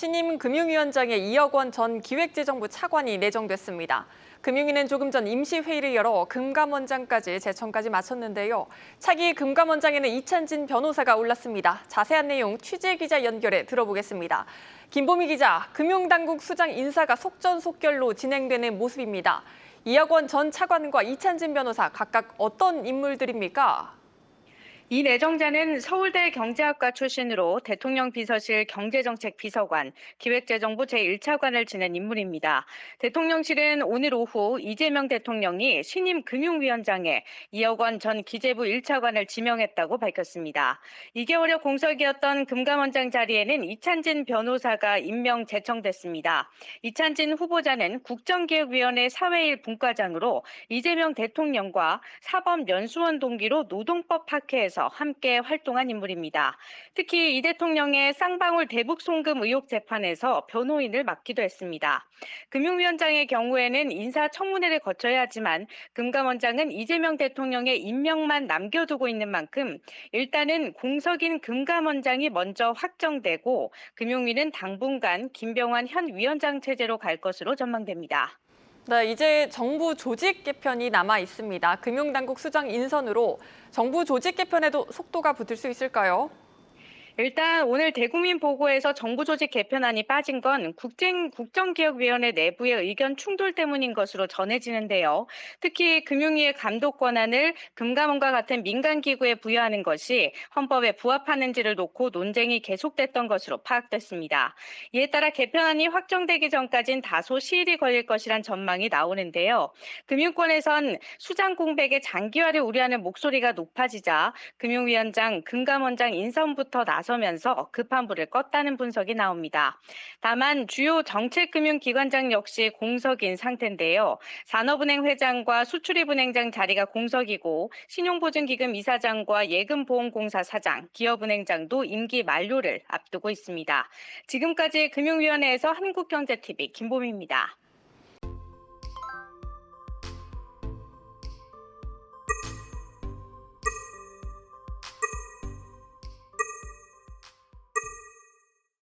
신임 금융위원장의 2억 원전 기획재정부 차관이 내정됐습니다. 금융위는 조금 전 임시회의를 열어 금감원장까지 제청까지 마쳤는데요. 차기 금감원장에는 이찬진 변호사가 올랐습니다. 자세한 내용 취재기자 연결해 들어보겠습니다. 김보미 기자, 금융당국 수장 인사가 속전속결로 진행되는 모습입니다. 2억 원전 차관과 이찬진 변호사 각각 어떤 인물들입니까? 이 내정자는 서울대 경제학과 출신으로 대통령 비서실 경제정책 비서관, 기획재정부 제1차관을 지낸 인물입니다. 대통령실은 오늘 오후 이재명 대통령이 신임 금융위원장에 2억 원전 기재부 1차관을 지명했다고 밝혔습니다. 2개월여 공석이었던 금감원장 자리에는 이찬진 변호사가 임명 제청됐습니다. 이찬진 후보자는 국정기획위원회 사회일 분과장으로 이재명 대통령과 사법연수원 동기로 노동법 학회에서 함께 활동한 인물입니다. 특히 이 대통령의 쌍방울 대북 송금 의혹 재판에서 변호인을 맡기도 했습니다. 금융위원장의 경우에는 인사청문회를 거쳐야 하지만 금감원장은 이재명 대통령의 임명만 남겨두고 있는 만큼 일단은 공석인 금감원장이 먼저 확정되고 금융위는 당분간 김병환 현 위원장 체제로 갈 것으로 전망됩니다. 네, 이제 정부 조직 개편이 남아 있습니다. 금융당국 수장 인선으로 정부 조직 개편에도 속도가 붙을 수 있을까요? 일단 오늘 대국민 보고에서 정부 조직 개편안이 빠진 건 국정, 국정기획위원회 내부의 의견 충돌 때문인 것으로 전해지는데요. 특히 금융위의 감독 권한을 금감원과 같은 민간기구에 부여하는 것이 헌법에 부합하는지를 놓고 논쟁이 계속됐던 것으로 파악됐습니다. 이에 따라 개편안이 확정되기 전까진 다소 시일이 걸릴 것이란 전망이 나오는데요. 금융권에선 수장 공백의 장기화를 우려하는 목소리가 높아지자 금융위원장, 금감원장 인선부터 나서면서 급한 불을 껐다는 분석이 나옵니다. 다만 주요 정책금융기관장 역시 공석인 상태인데요. 산업은행 회장과 수출입은행장 자리가 공석이고 신용보증기금 이사장과 예금보험공사 사장, 기업은행장도 임기 만료를 앞두고 있습니다. 지금까지 금융위원회에서 한국경제TV 김보미입니다.